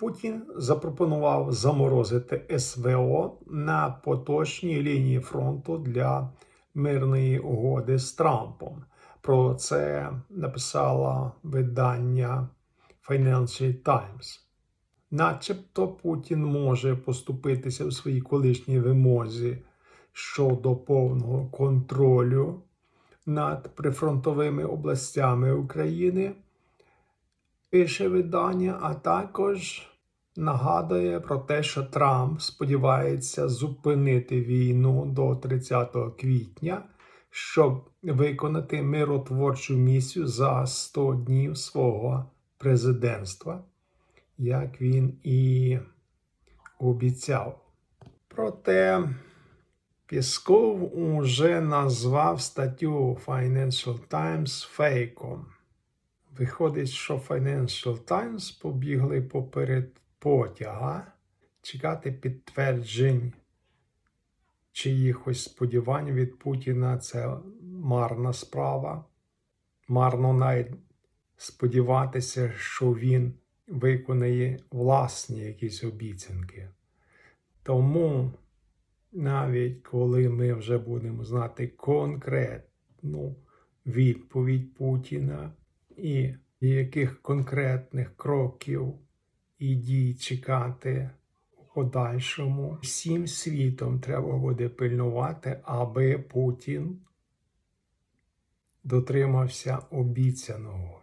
Путін запропонував заморозити СВО на поточній лінії фронту для мирної угоди з Трампом. Про це написало видання Financial Times. Начебто Путін може поступитися у своїй колишній вимозі щодо повного контролю над прифронтовими областями України, пише видання, а також нагадує про те, що Трамп сподівається зупинити війну до 30 квітня, щоб виконати миротворчу місію за 100 днів свого президентства, як він і обіцяв. Проте Пісков уже назвав статтю Financial Times фейком. Виходить, що Financial Times побігли поперед потяга чекати підтверджень чиїхось сподівань від Путіна це марна справа. Марно навіть сподіватися, що він виконає власні якісь обіцянки. Тому навіть коли ми вже будемо знати конкретну відповідь Путіна і яких конкретних кроків і чекати у подальшому, всім світом треба буде пильнувати, аби Путін дотримався обіцяного.